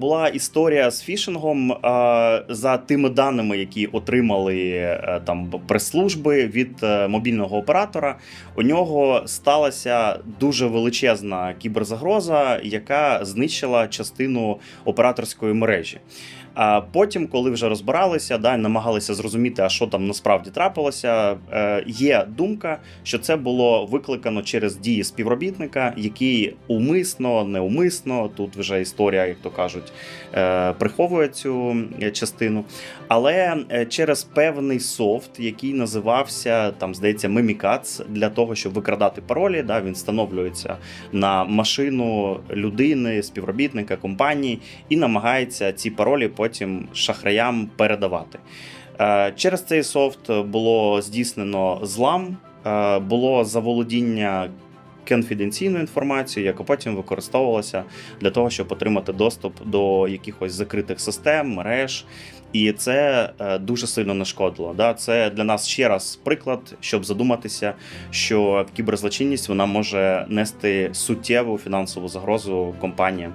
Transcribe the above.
Була історія з фішингом за тими даними, які отримали е, там прес-служби від е, мобільного оператора. У нього сталася дуже величезна кіберзагроза, яка знищила частину операторської мережі. А потім, коли вже розбиралися, да, намагалися зрозуміти, а що там насправді трапилося. Е, є думка, що це було викликано через дії співробітника, який умисно, неумисно, тут вже історія, як то кажуть, е, приховує цю е, частину. Але е, через певний софт, який називався там, здається, Mimikatz, для того, щоб викрадати паролі, да, він встановлюється на машину людини, співробітника компанії і намагається ці паролі потім шахраям передавати. Через цей софт було здійснено злам, було заволодіння конфіденційною інформацію, яка потім використовувалася для того, щоб отримати доступ до якихось закритих систем, мереж. І це е, дуже сильно нашкодило. Да? Це для нас ще раз приклад, щоб задуматися, що кіберзлочинність вона може нести суттєву фінансову загрозу компаніям.